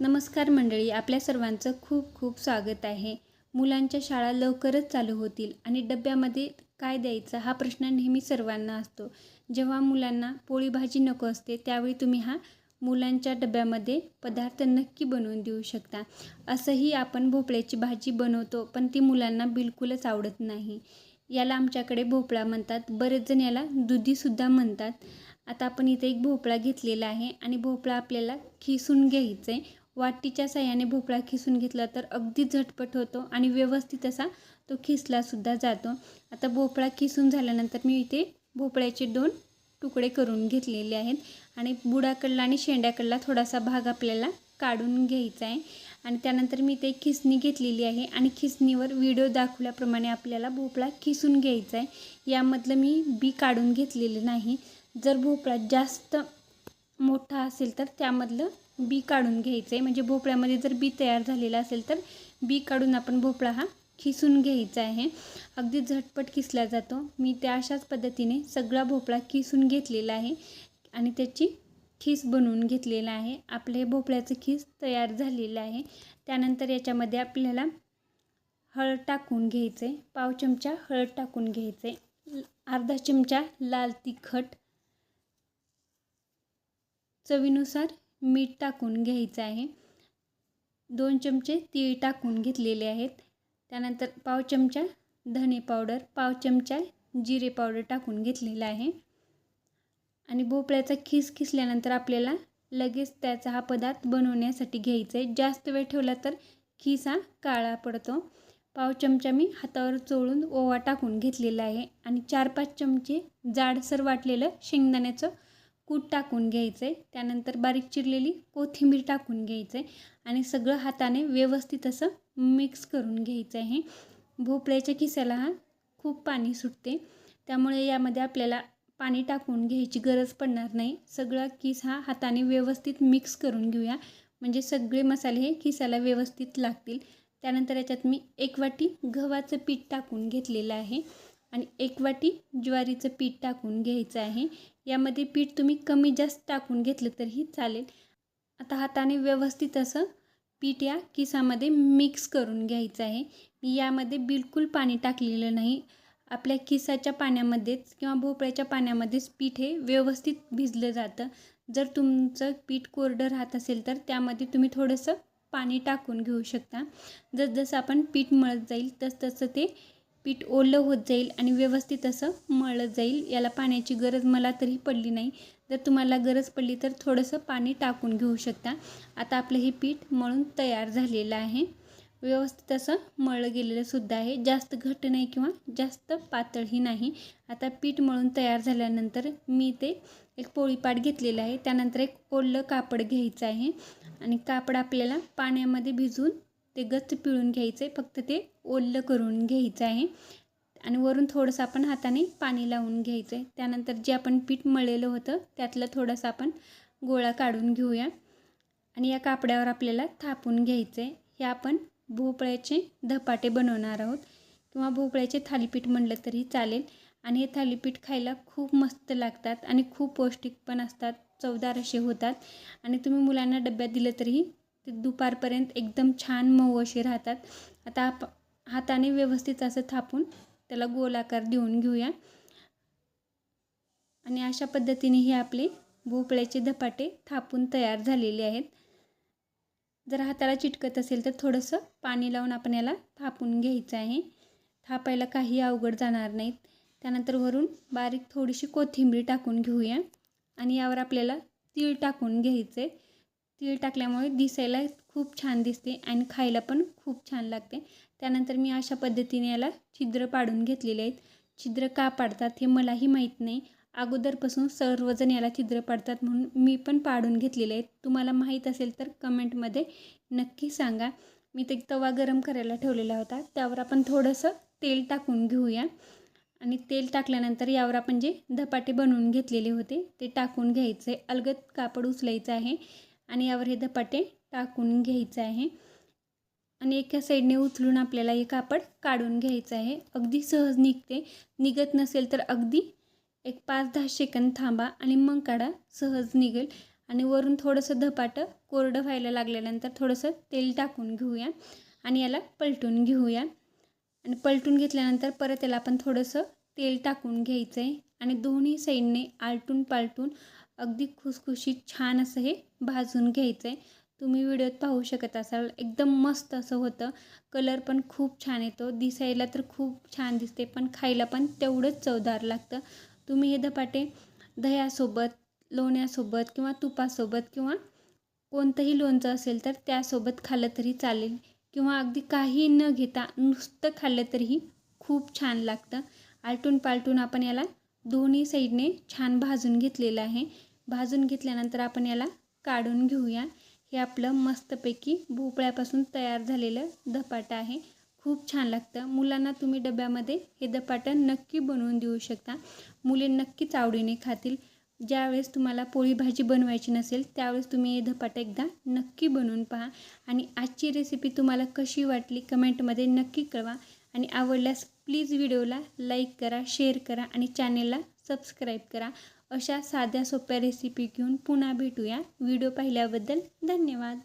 नमस्कार मंडळी आपल्या सर्वांचं खूप खूप स्वागत आहे. मुलांच्या शाळा लवकरच चालू होतील आणि डब्यामध्ये काय द्यायचं हा प्रश्न नेहमी सर्वांना असतो. जेव्हा मुलांना पोळी भाजी नको असते त्यावेळी तुम्ही हा मुलांच्या डब्यामध्ये पदार्थ नक्की बनवून देऊ शकता. असंही आपण भोपळ्याची भाजी बनवतो पण ती मुलांना बिलकुलच आवडत नाही. याला आमच्याकडे भोपळा म्हणतात. बरेच जण याला दुधीसुद्धा म्हणतात. आता आपण इथे एक भोपळा घेतलेला आहे आणि भोपळा आपल्याला खिसून घ्यायचा आहे वाटीच्या साह्याने भोपळा खिसून घेतला तर अगदी झटपट होतो आणि व्यवस्थित असा तो खिसलासुद्धा जातो. आता भोपळा खिसून झाल्यानंतर मी इथे भोपळ्याचे दोन तुकडे करून घेतलेले आहेत आणि बुडाकडला आणि शेंड्याकडला थोडासा भाग आपल्याला काढून घ्यायचा आहे. आणि त्यानंतर मी ते खिसणी घेतलेली आहे आणि खिसणीवर व्हिडिओ दाखवल्याप्रमाणे आपल्याला भोपळा खिसून घ्यायचा आहे. यामधलं मी बी काढून घेतलेलं नाही. जर भोपळा जास्त मोठा असेल तर त्यामधलं बी काढून घ्यायचं आहे म्हणजे भोपळ्यामध्ये जर बी तयार झालेला असेल तर बी काढून आपण भोपळा हा खिसून घ्यायचा आहे. अगदी झटपट किसला जातो. मी त्या अशाच पद्धतीने सगळा भोपळा किसून घेतलेला आहे आणि त्याची खीस बनवून घेतलेला आहे. आपले भोपळ्याचं खीस तयार झालेलं आहे. त्यानंतर याच्यामध्ये आपल्याला हळद टाकून घ्यायचं आहे पाव चमचा हळद टाकून घ्यायचं आहे अर्धा चमचा लाल तिखट चवीनुसार मीठ टाकून घ्यायचं आहे. दोन चमचे तीळ टाकून घेतलेले आहेत. त्यानंतर पाव चमचा धने पावडर पाव चमचा जिरे पावडर टाकून घेतलेला आहे. आणि भोपळ्याचा खीस खिसल्यानंतर आपल्याला लगेच त्याचा हा पदार्थ बनवण्यासाठी घ्यायचा आहे जास्त वेळ ठेवला तर खीस हा काळा पडतो. पाव चमचा मी हातावर चोळून ओवा टाकून घेतलेला आहे. आणि चार पाच चमचे जाडसर वाटलेलं शेंगदाण्याचं कूट टाकून घ्यायचं आहे त्यानंतर बारीक चिरलेली कोथिंबीर टाकून घ्यायचं आहे आणि सगळं हाताने व्यवस्थित असं मिक्स करून घ्यायचं आहे. भोपळ्याच्या खिस्याला हा खूप पाणी सुटते त्यामुळे यामध्ये आपल्याला पाणी टाकून घ्यायची गरज पडणार नाही. सगळा किस हा हाताने व्यवस्थित मिक्स करून घेऊया. म्हणजे सगळे मसाले हे खिसाला व्यवस्थित लागतील. त्यानंतर याच्यात मी एक वाटी गव्हाचं पीठ टाकून घेतलेलं आहे. आणि एक वाटी ज्वारीचं पीठ टाकून घ्यायचं आहे. यामध्ये पीठ तुम्ही कमी जास्त टाकून घेतलं तरीही चालेल. आता हाताने व्यवस्थित असं पीठ या किसामध्ये मिक्स करून घ्यायचं आहे. मी यामध्ये बिलकुल पाणी टाकलेलं नाही. आपल्या किसाच्या पाण्यामध्येच किंवा भोपळ्याच्या पाण्यामध्येच पीठ हे व्यवस्थित भिजलं जातं. जर तुमचं पीठ कोरडं राहत असेल तर त्यामध्ये तुम्ही थोडंसं पाणी टाकून घेऊ शकता. जसजसं आपण पीठ मळत जाईल तसतसं ते पीठ ओलं होत जाईल आणि व्यवस्थित असं मळलं जाईल. याला पाण्याची गरज मला तरी पडली नाही. जर तुम्हाला गरज पडली तर थोडंसं पाणी टाकून घेऊ शकता. आता आपलं हे पीठ मळून तयार झालेलं आहे. व्यवस्थित असं मळलं गेलेलं सुद्धा आहे. जास्त घट्ट नाही किंवा जास्त पातळही नाही. आता पीठ मळून तयार झाल्यानंतर मी ते एक पोळीपाट घेतलेलं आहे. त्यानंतर एक ओलं कापड घ्यायचं आहे. आणि कापड आपल्याला पाण्यामध्ये भिजवून ते गच्च पिळून घ्यायचं आहे फक्त ते ओल्लं करून घ्यायचं आहे. आणि वरून थोडंसं आपण हाताने पाणी लावून घ्यायचं आहे त्यानंतर जे आपण पीठ मळलेलं होतं त्यातलं थोडंसं आपण गोळा काढून घेऊया. आणि या कापड्यावर आपल्याला थापून घ्यायचं आहे हे आपण भोपळ्याचे धपाटे बनवणार आहोत. किंवा भोपळ्याचे थालीपीठ म्हणलं तरी चालेल. आणि हे थालीपीठ खायला खूप मस्त लागतात आणि खूप पौष्टिक पण असतात. चवदार असे होतात. आणि तुम्ही मुलांना डब्यात दिलं तरीही ते दुपारपर्यंत एकदम छान मऊ असे राहतात. आता आप हाताने व्यवस्थित असं थापून त्याला गोलाकार देऊन घेऊया. आणि अशा पद्धतीने हे आपले भोपळ्याचे धपाटे थापून तयार झालेले आहेत. जर हाताला चिटकत असेल तर थोडंसं पाणी लावून आपण याला थापून घ्यायचं आहे. थापायला काही अवघड जाणार नाहीत. त्यानंतर वरून बारीक थोडीशी कोथिंबीर टाकून घेऊया. आणि यावर आपल्याला तीळ टाकून घ्यायचं आहे तीळ टाकल्यामुळे दिसायला खूप छान दिसते आणि खायला पण खूप छान लागते. त्यानंतर मी अशा पद्धतीने याला छिद्र पाडून घेतलेले आहेत. छिद्र का पाडतात हे मलाही माहीत नाही. अगोदरपासून सर्वजण याला छिद्र पाडतात म्हणून मी पण पाडून घेतलेले आहेत. तुम्हाला माहीत असेल तर कमेंटमध्ये नक्की सांगा. मी ते तवा गरम करायला ठेवलेला होता. त्यावर आपण थोडंसं तेल टाकून घेऊया. आणि तेल टाकल्यानंतर यावर आपण जे धपाटे बनवून घेतलेले होते ते टाकून घ्यायचे. अलगद कापड उचलायचं आहे. आणि यावर हे धपाटे टाकून घ्यायचं आहे. आणि एका साईडने उचलून आपल्याला हे कापड काढून घ्यायचं आहे. अगदी सहज निघते. निघत नसेल तर अगदी एक पाच दहा सेकंद थांबा आणि मग काढा. सहज निघेल. आणि वरून थोडंसं धपाटं कोरडं व्हायला लागल्यानंतर थोडंसं तेल टाकून घेऊया. आणि याला पलटून घेऊया. आणि पलटून घेतल्यानंतर परत याला आपण थोडंसं तेल टाकून घ्यायचं आहे आणि दोन्ही साईडने आलटून पालटून अगदी खुसखुशीत छान असं हे भाजून घ्यायचं आहे तुम्ही व्हिडिओत पाहू शकत असाल एकदम मस्त असं होतं. कलर पण खूप छान येतो. दिसायला तर खूप छान दिसते पण खायला पण तेवढंच चवदार लागतं. तुम्ही हे धपाटे दह्यासोबत लोण्यासोबत किंवा तुपासोबत किंवा कोणतंही लोणचं असेल तर त्यासोबत खाल्लं तरी चालेल. किंवा अगदी काही न घेता नुसतं खाल्लं तरीही खूप छान लागतं. आलटून पालटून आपण याला दोन्ही साईडने छान भाजून घेतलेलं आहे. भाजून घेतल्यानंतर आपण याला काढून घेऊया. हे आपलं मस्तपैकी भोपळ्यापासून तयार झालेलं धपाटं आहे. खूप छान लागतं. मुलांना तुम्ही डब्यामध्ये हे धपाटं नक्की बनवून देऊ शकता. मुले नक्कीच आवडीने खातील. ज्यावेळेस तुम्हाला पोळी भाजी बनवायची नसेल त्यावेळेस तुम्ही हे धपाटं एकदा नक्की बनवून पहा. आणि आजची रेसिपी तुम्हाला कशी वाटली कमेंटमध्ये नक्की कळवा. आणि आवडल्यास प्लीज व्हिडिओला लाईक करा शेअर करा आणि चॅनेलला सबस्क्राईब करा. अशा साध्या सोप्या रेसिपी घेऊन पुन्हा भेटूया. व्हिडिओ पाहिल्याबद्दल धन्यवाद.